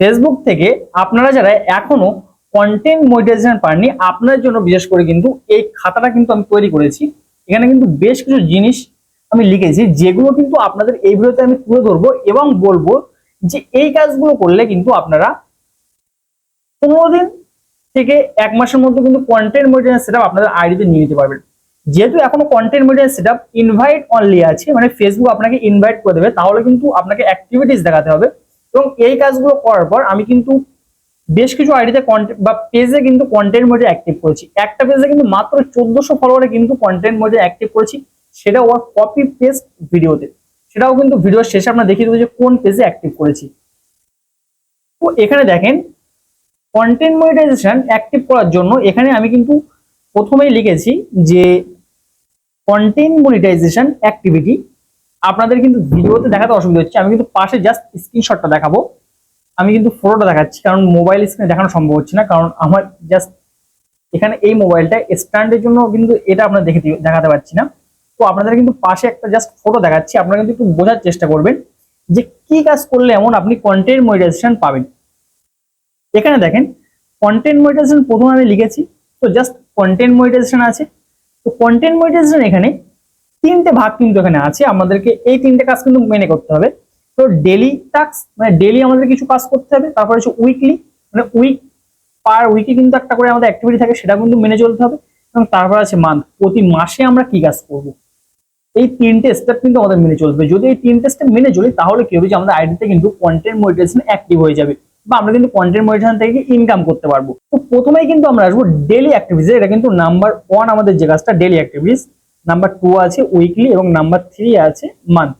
Facebook থেকে আপনারা যারা এখনও কন্টেন্ট মনিটাইজেশন পাননি, আপনাদের জন্য বিশেষ করে কিন্তু এই খাতাটা কিন্তু আমি তৈরি করেছি। এখানে কিন্তু বেশ কিছু জিনিস আমি লিখেছি, যেগুলো কিন্তু আপনাদের এই ভিডিওতে আমি তুলে ধরবো এবং বলব যে এই কাজগুলো করলে কিন্তু আপনারা পনেরো দিন থেকে এক মাসের মধ্যে কিন্তু কন্টেন্ট মনিটাইজেশন সেটআপ আপনাদের আইডিতে নিয়ে নিতে পারবেন। যেহেতু এখনও content monetisation setup invite only আছে মানে ফেসবুক আপনাকে ইনভাইট করে দেবে, তাহলে কিন্তু আপনাকে অ্যাক্টিভিটিস দেখাতে হবে। এবং এই কাজগুলো করার পর আমি কিন্তু বেশ কিছু আইডিতে বা পেজে কিন্তু কন্টেন্ট মোডে অ্যাক্টিভ করেছি। একটা পেজে কিন্তু মাত্র চোদ্দশো ফলোয়ারে কিন্তু কন্টেন্ট মোডে অ্যাক্টিভ করেছি। সেটা ওর কপি পেস্ট ভিডিওতে সেটাও কিন্তু ভিডিওর শেষে আপনার দেখিয়ে দেবো যে কোন পেজে অ্যাক্টিভ করেছি। তো এখানে দেখেন কন্টেন্ট মনিটাইজেশন অ্যাক্টিভ করার জন্য এখানে আমি কিন্তু প্রথমেই লিখেছি যে কন্টেন্ট মনিটাইজেশন অ্যাক্টিভিটি আপনাদের কিন্তু ভিডিওতে দেখাতে অসুবিধা হচ্ছে। আমি কিন্তু পাশে জাস্ট স্ক্রিনশটটা দেখাবো। আমি কিন্তু ফটোটা দেখাচ্ছি, কারণ মোবাইল স্ক্রিনে দেখানো সম্ভব হচ্ছে না, কারণ আমার জাস্ট এখানে এই মোবাইলটা স্ট্যান্ডের জন্য কিন্তু এটা আপনার দেখে দেখাতে পাচ্ছি না। তো আপনাদের কিন্তু পাশে একটা জাস্ট ফটো দেখাচ্ছি, আপনারা কিন্তু একটু বোঝার চেষ্টা করবেন যে কি কাজ করলে এমন আপনি কন্টেন্ট মনিটাইজেশন পাবেন। এখানে দেখেন কন্টেন্ট মনিটাইজেশন প্রথমে আমি লিখেছি, তো জাস্ট কন্টেন্ট মনিটাইজেশন আছে। তো কন্টেন্ট মনিটাইজেশন এখানে তিনটে ভাগ কিন্তু এখানে আছে। আমাদেরকে এই তিনটে কাজ কিন্তু মেনে করতে হবে। তো ডেলি টাস্ক মানে ডেলি আমাদের কিছু কাজ করতে হবে, তারপর হচ্ছে উইকলি মানে উইক পার উইকে কিন্তু একটা করে আমাদের অ্যাক্টিভিটি থাকে, সেটা কিন্তু মেনে চলতে হবে। এবং তারপর আছে মান্থ প্রতি মাসে আমরা কি কাজ করব? এই তিনটে স্টেপ কিন্তু আমাদের মেনে চলবে যদি এই তিনটে স্টেপ মেনে চলি, তাহলে কি হবে যে আমাদের আইডিতে কিন্তু কন্টেন্ট মনিটাইজেশন অ্যাক্টিভ হয়ে যাবে বা আমরা কিন্তু কন্টেন্ট মনিটাইজেশন থেকে ইনকাম করতে পারব। তো প্রথমেই কিন্তু আমরা আসব ডেলি অ্যাক্টিভিটিস এটা কিন্তু নাম্বার ওয়ান আমাদের যে কাজটা ডেলি অ্যাক্টিভিটিস নাম্বার টু আছে উইকলি এবং নাম্বার থ্রি আছে মান্থ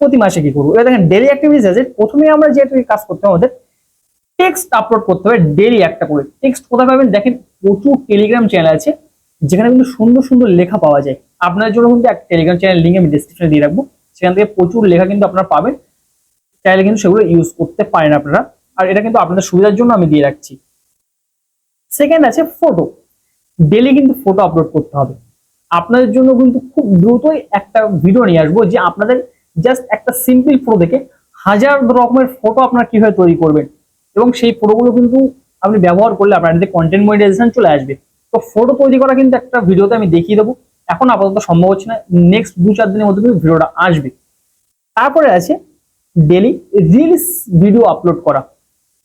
প্রতি মাসে কি করব? এবার দেখেন ডেলি অ্যাক্টিভিটিস আছে। প্রথমে আমরা যেহেতু কাজ করতে হবে টেক্সট আপলোড করতে হবে ডেলি একটা করে। টেক্সট কোথায় পাবেন? দেখেন, প্রচুর টেলিগ্রাম চ্যানেল আছে, যেখানে কিন্তু সুন্দর সুন্দর লেখা পাওয়া যায়। আপনার জন্য কিন্তু একটা টেলিগ্রাম চ্যানেল লিঙ্ক আমি ডিসক্রিপশনে দিয়ে রাখব। সেখান থেকে প্রচুর লেখা কিন্তু আপনারা পাবেন। চাইলে কিন্তু সেগুলো ইউজ করতে পারেন আপনারা। আর এটা কিন্তু আপনাদের সুবিধার জন্য আমি দিয়ে রাখছি। সেকেন্ড আছে ফটো ডেলি কিন্তু ফটো আপলোড করতে হবে। আপনাদের জন্য কিন্তু খুব দ্রুতই একটা ভিডিও নিয়ে আসব যে আপনাদের জাস্ট একটা সিম্পল ফটো দেখে হাজার রকমের ফটো আপনারা কীভাবে তৈরি করবেন। এবং সেই ফটোগুলো কিন্তু আপনি ব্যবহার করলে আপনাদের কন্টেন্ট মনিটাইজেশন চলে আসবে। তো ফটো তৈরি করা কিন্তু একটা ভিডিওতে আমি দেখিয়ে দেবো। এখন আপাতত সম্ভব হচ্ছে না নেক্সট দু চার দিনের মধ্যে কিন্তু ভিডিওটা আসবে। তারপরে আছে ডেলি রিলস ভিডিও আপলোড করা।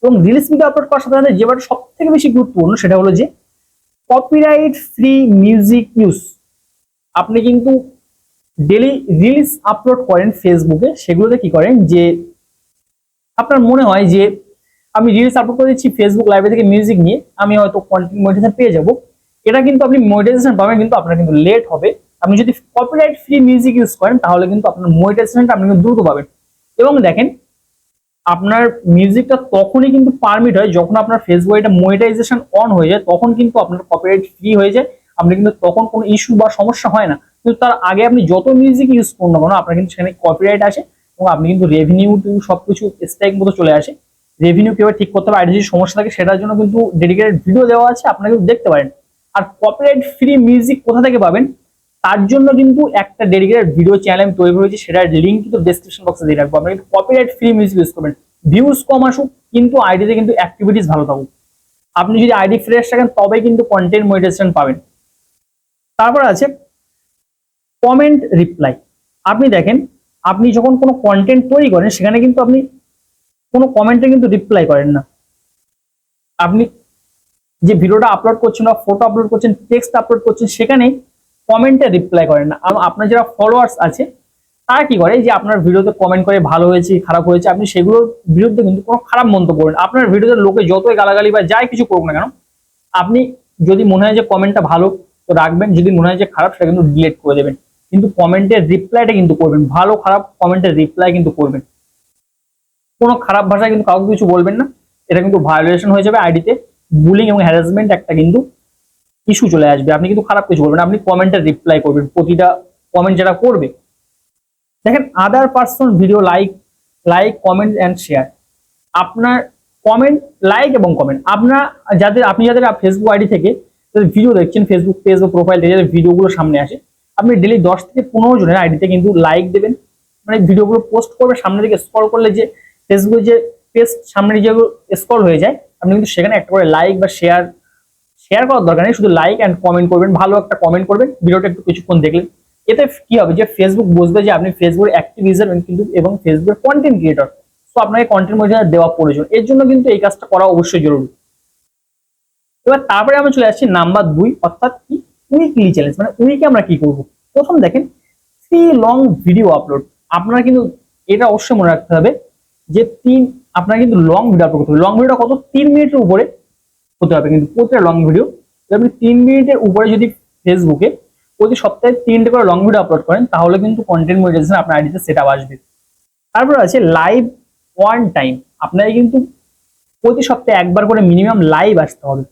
এবং রিলস ভিডিও আপলোড করার সাথে সাথে যেটা সব থেকে বেশি গুরুত্বপূর্ণ সেটা হলো যে কপিরাইট ফ্রি মিউজিক ইউজ আপনি কিন্তু ডেলি রিলস আপলোড করেন ফেসবুকে সেগুলোতে কি করেন যে আপনার মনে হয় যে আমি রিলস আপলোড করে দিচ্ছি ফেসবুক লাইভে থেকে মিউজিক নিয়ে, আমি হয়তো কন্টেন্ট মনিটাইজেশন পেয়ে যাব। এটা কিন্তু আপনি মনিটাইজেশন পাবেন, কিন্তু আপনার কিন্তু লেট হবে। আপনি যদি কপিরাইট ফ্রি মিউজিক ইউজ করেন, তাহলে কিন্তু আপনার মনিটাইজেশনটা আপনি কিন্তু দ্রুত পাবেন। এবং দেখেন, আপনার মিউজিকটা তখনই কিন্তু পারমিট হয় যখন আপনার ফেসবুক এটা মনিটাইজেশন অন হয়ে যায়, তখন কিন্তু আপনার কপিরাইট ফ্রি হয়ে যায়। আপনি কিন্তু তখন কোনো ইস্যু বা সমস্যা হয় না। কিন্তু তার আগে আপনি যত মিউজিক ইউজ করুন না কেন, আপনার কিন্তু সেখানে কপিরাইট আসে এবং আপনি কিন্তু রেভিনিউ সবকিছু স্ট্রাইক মতো চলে আসে। রেভিনিউ কীভাবে ঠিক করতে হবে, আর যদি সমস্যা থাকে সেটার জন্য কিন্তু ডেডিকেটেড ভিডিও দেওয়া আছে, আপনারা কিন্তু দেখতে পারেন। আর কপিরাইট ফ্রি মিউজিক কোথা থেকে পাবেন? তার জন্য কিন্তু একটা ডেডিকেটেড ভিডিও চ্যানেল আমি তৈরি করেছি, সেটার লিঙ্ক কিন্তু ডেসক্রিপশন বক্সে দিয়ে রাখব। কিন্তু কপিরাইট ফ্রি মিউজিক ইউজ করবেন। ভিউজ কম আসুক, কিন্তু আইডিতে কিন্তু অ্যাক্টিভিটিস ভালো থাকুক। আপনি যদি আইডি ফ্রেশ থাকেন তবেই কিন্তু কন্টেন্ট মনিটাইজেশন পাবেন। তারপর আছে কমেন্ট রিপ্লাই আপনি দেখেন, আপনি যখন কোনো কন্টেন্ট তৈরি করেন, সেখানে কিন্তু আপনি কোনো কমেন্টে কিন্তু রিপ্লাই করেন না। আপনি যে ভিডিওটা আপলোড করছেন বা ফটো আপলোড করছেন টেক্সট আপলোড করছেন, সেখানে কমেন্টে রিপ্লাই করেন না। আপনার যারা ফলোয়ার্স আছে, তারা কি করে? যে আপনার ভিডিওতে কমেন্ট করে ভালো হয়েছে, খারাপ হয়েছে, আপনি সেগুলোর বিরুদ্ধে কিন্তু কোনো খারাপ মন্তব্য করেন আপনার ভিডিওতে লোকে যতই গালাগালি বা যাই কিছু করুক না কেন, আপনি যদি মনে হয় যে কমেন্টটা ভালো তো রাখবেন, যদি মনে হয় যে খারাপ, সেটা কিন্তু ডিলিট করে দেবেন। কিন্তু কমেন্টের রিপ্লাইটা কিন্তু করবেন। ভালো, খারাপ কমেন্টের রিপ্লাই কিন্তু করবেন। কোনো খারাপ ভাষায় কিন্তু কাউকে কিছু বলবেন না। এটা কিন্তু ভায়োলেশন হয়ে যাবে আইডিতে বুলিং এবং হ্যারাসমেন্ট একটা কিন্তু ইস্যু চলে আসবে। আপনি কিন্তু খারাপ কিছু বলবেন আপনি কমেন্টের রিপ্লাই করবেন। প্রতিটা কমেন্ট যারা করবে, দেখেন other person video like like comment and share আপনার কমেন্ট লাইক এবং কমেন্ট আপনার, যাদের, আপনি যাদের ফেসবুক আইডি থেকে ভিডিও দেখছেন ফেসবুক পেজ ও প্রোফাইল থেকে যাদের ভিডিওগুলো সামনে আসে। আপনি ডেলি দশ থেকে পনেরো জনের আইডিতে কিন্তু লাইক দেবেন। মানে ভিডিওগুলো পোস্ট করবে, সামনে দিকে স্ক্রল করলে যে ফেসবুকে যে পেজ সামনে যে স্ক্রল হয়ে যায়, আপনি কিন্তু সেখানে একটা করে লাইক বা শেয়ার শেয়ার করার দরকার নেই, শুধু লাইক অ্যান্ড কমেন্ট করবেন, ভালো একটা কমেন্ট করবেন, ভিডিওটা একটু কিছুক্ষণ দেখলেন। এতে কি হবে যে ফেসবুক বুঝবে যে আপনি ফেসবুক অ্যাক্টিভ ইউজার কিন্তু, এবং ফেসবুকের কন্টেন্ট ক্রিয়েটর তো আপনাকে কন্টেন্ট মধ্যে দেওয়া প্রয়োজন। এর জন্য কিন্তু এই কাজটা করা অবশ্যই জরুরি। এবার তারপরে আমরা চলে আসছি নাম্বার দুই, অর্থাৎ কি? উইকলি চ্যালেঞ্জ মানে উইকে আমরা কি করব? প্রথম দেখেন থ্রি লং ভিডিও আপলোড আপনারা কিন্তু এটা অবশ্যই মনে রাখতে হবে যে তিন, আপনারা কিন্তু লং ভিডিও আপলোড করতে হবে। লং ভিডিওটা কত? তিন মিনিটের উপরে হতে হবে কিন্তু, প্রতিটা লং ভিডিও আপনি তিন মিনিটের উপরে যদি ফেসবুকে প্রতি সপ্তাহে তিনটে করে লং ভিডিও আপলোড করেন, তাহলে কিন্তু কন্টেন্ট মনিটাইজেশন আপনার আইডিতে সেট আপ আসবে। তারপর আছে লাইভ ওয়ান টাইম আপনাকে কিন্তু প্রতি সপ্তাহে একবার করে মিনিমাম লাইভ আসতে হবে।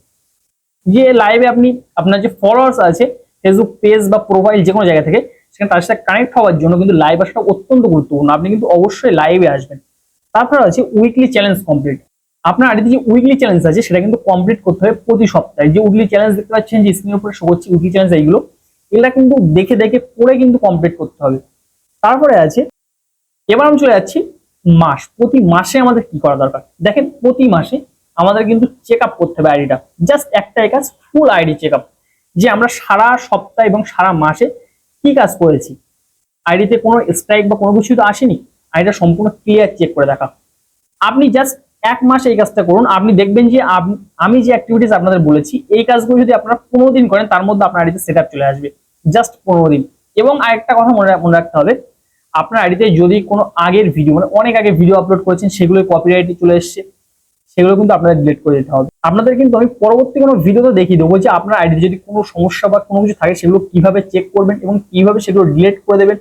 যে লাইভে আপনি আপনার যে ফলোয়ার্স আছে ফেসবুক পেজ বা প্রোফাইল যে কোনো জায়গা থেকে, সেখানে তার সাথে কানেক্ট হওয়ার জন্য কিন্তু লাইভ আসাটা অত্যন্ত গুরুত্বপূর্ণ। আপনি কিন্তু অবশ্যই লাইভে আসবেন। তারপর আছে উইকলি চ্যালেঞ্জ কমপ্লিট আপনার আইডিতে যে উইকলি চ্যালেঞ্জ আছে, সেটা কিন্তু কমপ্লিট করতে হবে প্রতি সপ্তাহে। যে উইকলি চ্যালেঞ্জ দেখতে পাচ্ছেন, যে স্ক্রিনের উপরে শো করছে উইকলি চ্যালেঞ্জ এইগুলো, এগুলা কিন্তু দেখে দেখে পড়ে কিন্তু কমপ্লিট করতে হবে। তারপরে আছে, এবার আমি চলে যাচ্ছি মাস। প্রতি মাসে আমাদের কি করা দরকার? দেখেন, প্রতি মাসে আমাদের কিন্তু চেক আপ করতে হবে আইডিটা জাস্ট একটাই কাজ ফুল আইডি চেক আপ যে আমরা সারা সপ্তাহ এবং সারা মাসে কি কাজ করেছি? আইডিতে কোনো স্ট্রাইক বা কোনো কিছু তো আসেনি? আইডিটা সম্পূর্ণ ক্লিয়ার চেক করে দেখা। আপনি জাস্ট এক মাস এই কাজটা করুন, আপনি দেখবেন যে আমি যে অ্যাক্টিভিটিস আপনাদের বলেছি, এই কাজগুলো যদি আপনারা পনেরো দিন করেন, তার মধ্যে আপনার আইডিতে সেট চলে আসবে। জাস্ট পনেরো দিন। এবং আরেকটা কথা মনে মনে রাখতে হবে, আপনার আইডিতে যদি কোনো আগের ভিডিও মানে অনেক আগে ভিডিও আপলোড করেছেন সেগুলো কপিরাইটে চলে এসছে। সেগুলো কিন্তু আপনাদের ডিলিট করে দিতে হবে। আপনাদের কিন্তু আমি পরবর্তী কোনো ভিডিওতে দেখিয়ে দেবো যে আপনার আইডি যদি কোনো সমস্যা বা কোনো কিছু থাকে, সেগুলো কীভাবে চেক করবেন এবং কীভাবে সেগুলো ডিলিট করে দেবেন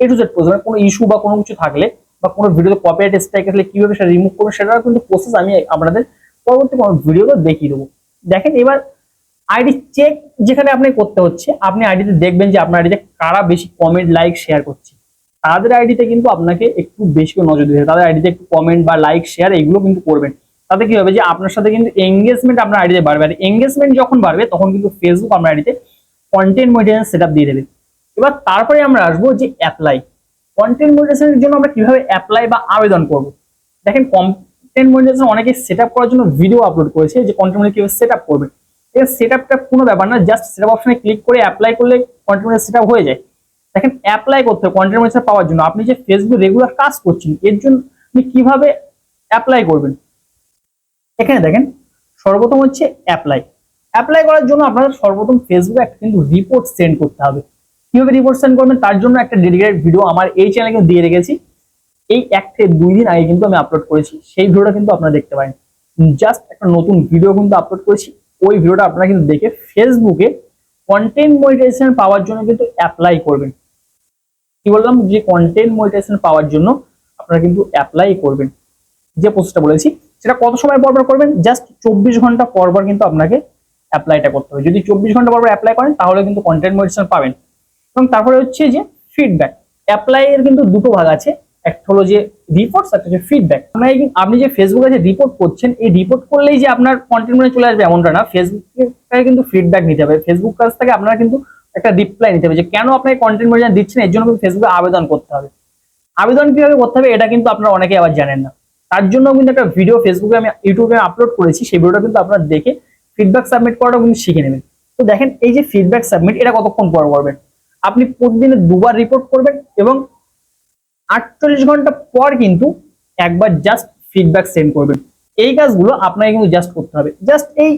এ টু জেড প্রসেস কোনো ইস্যু বা কোনো কিছু থাকলে বা কোনো ভিডিওতে কপিরাইট স্ট্রাইক আসলে কীভাবে সেটা রিমুভ করবেন, সেটাও কিন্তু প্রসেস আমি আপনাদের পরবর্তী কোনো ভিডিওতে দেখিয়ে দেবো। দেখেন এবার আইডি চেক যেখানে আপনি করতে হচ্ছে, আপনি আইডিতে দেখবেন যে আপনার আইডিতে কারা বেশি কমেন্ট লাইক শেয়ার করছে। তাদের আইডিতে কিন্তু আপনাকে একটু বেশি নজর দিতে হবে। তাদের আইডিতে একটু কমেন্ট বা লাইক শেয়ার এগুলো কিন্তু করবেন। তাতে কি হবে যে আপনার সাথে কিন্তু এঙ্গেজমেন্ট আপনার আইডিতে বাড়বে। আর এঙ্গেজমেন্ট যখন বাড়বে, তখন কিন্তু ফেসবুক আপনার আইডিতে কন্টেন্ট মনিটাইজেশন সেট দিয়ে দেবে। এবার তারপরে আমরা আসব যে অ্যাপ্লাই কন্টেন্ট মনিটাইজেশনের জন্য আমরা কীভাবে অ্যাপ্লাই বা আবেদন করব? দেখেন কন্টেন্ট মনিটাইজেশন অনেকে সেট করার জন্য ভিডিও আপলোড করেছে যে কন্টেন্ট কীভাবে সেট আপ করবে। এই সেট আপটা কোনো ব্যাপার না জাস্ট সেট আপ অপশনে ক্লিক করে অ্যাপ্লাই করলে কন্টেন্ট সেট আপ হয়ে যায়। দেখেন অ্যাপ্লাই করতে হবে কন্টেন্ট মনিটাইজেশন পাওয়ার জন্য। আপনি যে ফেসবুক রেগুলার কাজ করছেন, এর জন্য আপনি কীভাবে অ্যাপ্লাই করবেন? এখানে দেখেন, সর্বপ্রথম হচ্ছে অ্যাপ্লাই অ্যাপ্লাই করার জন্য আপনাদের সর্বপ্রথম ফেসবুকে একটা কিন্তু রিপোর্ট সেন্ড করতে হবে। কীভাবে রিপোর্ট সেন্ড করবেন? তার জন্য একটা ডেডিকেটেড ভিডিও আমার এই চ্যানেলে কিন্তু দিয়ে রেখেছি। এই এক থেকে দুই দিন আগে কিন্তু আমি আপলোড করেছি। সেই ভিডিওটা কিন্তু আপনারা দেখতে পারেন। জাস্ট একটা নতুন ভিডিও কিন্তু আপলোড করেছি। ওই ভিডিওটা আপনারা কিন্তু দেখে ফেসবুকে কন্টেন্ট মনিটাইজেশন পাওয়ার জন্য কিন্তু অ্যাপ্লাই করবেন। কি বললাম? যে কন্টেন্ট মনিটাইজেশন পাওয়ার জন্য আপনারা কিন্তু অ্যাপ্লাই করবেন। যে প্রসেসটা বলেছি সেটা কত সময় পর করবেন? জাস্ট চব্বিশ ঘণ্টা পর পর কিন্তু আপনাকে অ্যাপ্লাইটা করতে হবে। যদি চব্বিশ ঘণ্টা পর অ্যাপ্লাই করেন, তাহলে কিন্তু কন্টেন্ট মনিটাইজেশন পাবেন। এবং তারপরে হচ্ছে যে ফিডব্যাক অ্যাপ্লাই এর কিন্তু দুটো ভাগ আছে। একটা হলো যে রিপোর্টস একটা হচ্ছে ফিডব্যাক আপনার আপনি যে ফেসবুকে যে রিপোর্ট করছেন, এই রিপোর্ট করলেই যে আপনার কন্টেন্ট মনে চলে আসবে এমনটা না। ফেসবুক কিন্তু ফিডব্যাক নিতে হবে। ফেসবুক কাছ থেকে আপনারা কিন্তু একটা রিপ্লাই নিতে হবে যে, কেন আপনি কন্টেন্ট মনে দিচ্ছেন? এর জন্য কিন্তু ফেসবুকে আবেদন করতে হবে। আবেদন কীভাবে করতে হবে, এটা কিন্তু আপনারা অনেকে আবার জানেন না। তার জন্য কিন্তু একটা ভিডিও ফেসবুকে আমি ইউটিউবে আপলোড করেছি, সেই ভিডিওটা কিন্তু আপনারা দেখে ফিডব্যাক সাবমিট করাটা কিন্তু শিখে নেবেন। তো দেখেন, এই যে ফিডব্যাক সাবমিট এটা কতক্ষণ পর করবেন? আপনি প্রতিদিনে দুবার রিপোর্ট করবেন এবং আটচল্লিশ ঘণ্টা পর কিন্তু একবার জাস্ট ফিডব্যাক সেন্ড করবেন। এই কাজগুলো আপনাকে কিন্তু জাস্ট করতে হবে। জাস্ট এই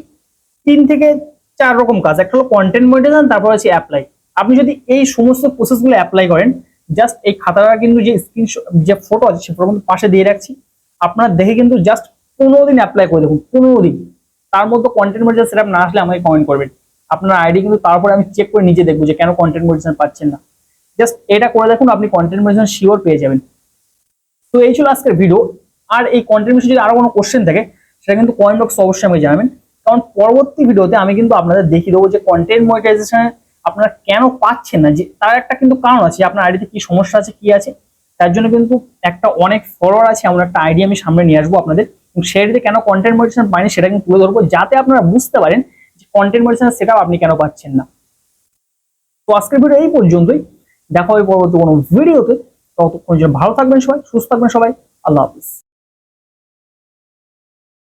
তিন থেকে চার রকম কাজ। একটা হলো কন্টেন্ট মনিটাইজেশন তারপর হচ্ছে অ্যাপ্লাই আপনি যদি এই সমস্ত প্রসেসগুলো অ্যাপ্লাই করেন জাস্ট এই খাতাটা কিন্তু যে স্ক্রিনশট যে ফটো আছে, সে ফটো কিন্তু পাশে দিয়ে রাখছি। আপনারা দেখে কিন্তু জাস্ট পনেরো দিন অ্যাপ্লাই করে দেখুন পনেরো দিন তার মধ্যে কন্টেন্ট মনিটাইজেশন সেটআপ না আসলে আমাকে কমেন্ট করবেন। আপনার আইডি কিন্তু তারপরে আমি চেক করে নিজে দেখব যে কেন কন্টেন্ট মনিটাইজেশন পাচ্ছেন না। জাস্ট এটা করে দেখুন, আপনি কন্টেন্ট মনিটাইজেশন শিওর পেয়ে যাবেন। তো এই ছিল আজকের ভিডিও আর এই কন্টেন্ট বিষয়ে যদি আরও কোনো কোশ্চেন থাকে, সেটা কিন্তু কমেন্ট বক্স অবশ্যই আমাকে জানাবেন। কারণ পরবর্তী ভিডিওতে আমি কিন্তু আপনাদের দেখিয়ে দেবো যে কন্টেন্ট মনিটাইজেশন আপনারা কেন পাচ্ছেন না, যে তার একটা কিন্তু কারণ আছে আপনার আইডিতে কি সমস্যা আছে, কি আছে। তার জন্য কিন্তু একটা অনেক ফলোয়ার আছে, এমন একটা আইডিয়া আমি সামনে নিয়ে আসব আপনাদের। সেটাতে কেন কন্টেন্ট মডিটেশন পাইনি সেটা কিন্তু তুলে ধরবো, যাতে আপনারা বুঝতে পারেন যে কন্টেন্ট মডিটেশন সেটাও আপনি কেন পাচ্ছেন না। তো আজকের ভিডিও এই পর্যন্তই। দেখা হবে পরবর্তী কোনো ভিডিওতে ততক্ষণ ভালো থাকবেন সবাই, সুস্থ থাকবেন সবাই। আল্লাহ হাফিজ।